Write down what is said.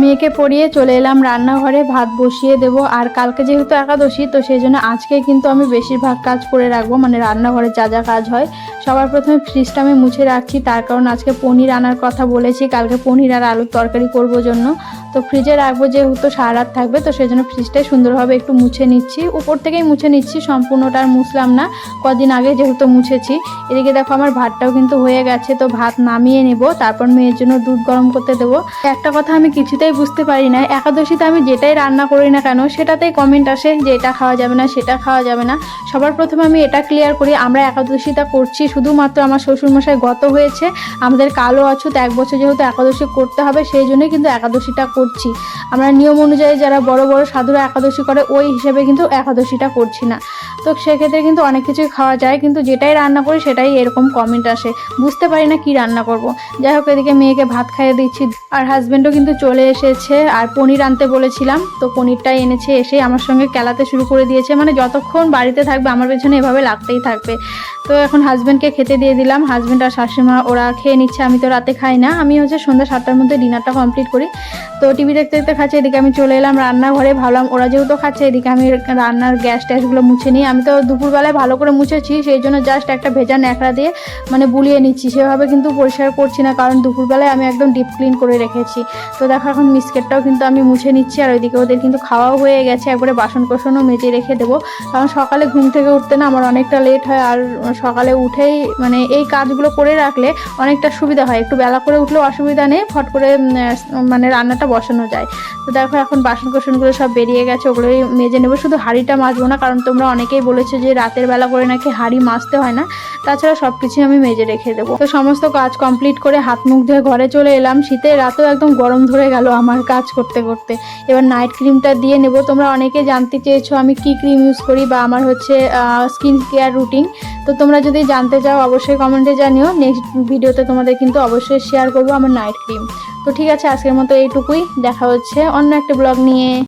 মেয়েকে পড়িয়ে চলে এলাম রান্নাঘরে, ভাত বসিয়ে দেব। আর কালকে যেহেতু একাদশী, তো সেই জন্য আজকে কিন্তু আমি বেশিরভাগ কাজ করে রাখব। মানে রান্নাঘরে যা যা কাজ হয়, সবার প্রথমে ফ্রিজটা আমি মুছে রাখছি। তার কারণ আজকে পনির আনার কথা বলেছি। কালকে পনির আর আলুর তরকারি করব জন্য। তো ফ্রিজে রাখব যেহেতু সারা রাত থাকবে, তো সেই জন্য ফ্রিজটাই সুন্দরভাবে একটু মুছে নিচ্ছি। উপর থেকেই মুছে নিচ্ছি, সম্পূর্ণটা আর মুছলাম না। কদিন আগে যেহেতু মুছেছি, এদিকে দেখো আমার ভাতটাও কিন্তু হয়ে গেছে, তো ভাত নামিয়ে নেব, তারপর মেয়ের জন্য দুধ গরম করতে দেবো। একটা কথা আমি কিছুতেই বুঝতে পারি না, একাদশীতে আমি যেটাই রান্না করি না কেন, সেটাতেই কমেন্ট আসে যে এটা খাওয়া যাবে না, সেটা খাওয়া যাবে না। সবার প্রথমে আমি এটা ক্লিয়ার করি, আমরা একাদশীটা করছি, শুধুমাত্র আমার শ্বশুরমশাই গত হয়েছে, আমাদের কালো অছুত এক বছর যেহেতু একাদশী করতে হবে, সেই জন্যই কিন্তু একাদশীটা করছি আমরা নিয়ম অনুযায়ী যারা বড় বড় সাধুরা একাদশী করে, ওই হিসেবে কিন্তু একাদশীটা করছি না। তো সেক্ষেত্রে কিন্তু অনেক কিছুই খাওয়া যায়, কিন্তু যেটাই রান্না করি সেটাই এরকম কমেন্ট আসে। বুঝতে পারি না কি রান্না করব। যাই হোক, এদিকে মেয়েকে ভাত খাইয়ে দিচ্ছি। আর হাজব্যান্ডও কিন্তু চলে এসেছে। আর পনির আনতে বলেছিলাম, তো পনিরটাই এনেছে এসে আমার সঙ্গে কেলাতে শুরু করে দিয়েছে। মানে যতক্ষণ বাড়িতে থাকবে, আমার পেছনে এভাবে লাগতেই থাকবে। তো এখন হাজব্যান্ডকে খেতে দিয়ে দিলাম। হাজব্যান্ড আর শাশুড়িমা ওরা খেয়ে নিচ্ছে, আমি তো রাতে খাই না। আমি হচ্ছে সন্ধ্যা সাতটার মধ্যে ডিনারটা কমপ্লিট করি। তো টিভি দেখতে দেখতে খাচ্ছে, এদিকে আমি চলে এলাম রান্নাঘরে। ভাবলাম ওরা যেহেতু খাচ্ছে, এদিকে আমি রান্নার গ্যাস ট্যাসগুলো মুছে নিই। আমি তো দুপুরবেলায় ভালো করে মুছেছি, সেই জন্য জাস্ট একটা ভেজা ন্যাকড়া দিয়ে মানে বুলিয়ে নিচ্ছি। সেভাবে কিন্তু পরিষ্কার করছি না, কারণ দুপুরবেলায় আমি একদম ডিপ ক্লিন করে রেখেছি। তো দেখো এখন মিসকেটটাও কিন্তু আমি মুছে নিচ্ছি, আর ওইদিকে ওদের কিন্তু খাওয়াও হয়ে গেছে। একবারে বাসন কোসনও মেজে রেখে দেবো। কারণ সকালে ঘুম থেকে উঠতে না আমার অনেকটা লেট হয়, আর সকালে উঠেই মানে এই কাজগুলো করে রাখলে অনেকটা সুবিধা হয়। একটু বেলা করে উঠলেও অসুবিধা নেই, ফট করে মানে রান্নাটা বসানো যায়। তো দেখো এখন বাসন কোসনগুলো সব বেরিয়ে গেছে, ওগুলোই মেজে নেব। শুধু হাঁড়িটা মাজবো না, কারণ তোমরা অনেকেই বলেছ যে রাতের বেলা করে নাকি হাঁড়ি মাজতে হয় না। তাছাড়া সব কিছুই আমি মেজে রেখে দেবো। তো সমস্ত কাজ কমপ্লিট করে হাত মুখ ধুয়ে ঘরে চলে এলাম। শীতের রাতেও একদম গরম ধরে গেল আমার কাজ করতে করতে। এবার নাইট ক্রিমটা দিয়ে নেব। তোমরা অনেকে জানতে চেয়েছো আমি কি ক্রিম ইউজ করি, বা আমার হচ্ছে স্কিন কেয়ার রুটিন। তো তোমরা যদি জানতে চাও, অবশ্যই কমেন্টে জানিও। নেক্সট ভিডিওতে তোমাদের কিন্তু অবশ্যই শেয়ার করব আমার নাইট ক্রিম তো ঠিক আছে, আজকের মতো এইটুকুই। দেখা হচ্ছে অন্য একটা ব্লগ নিয়ে।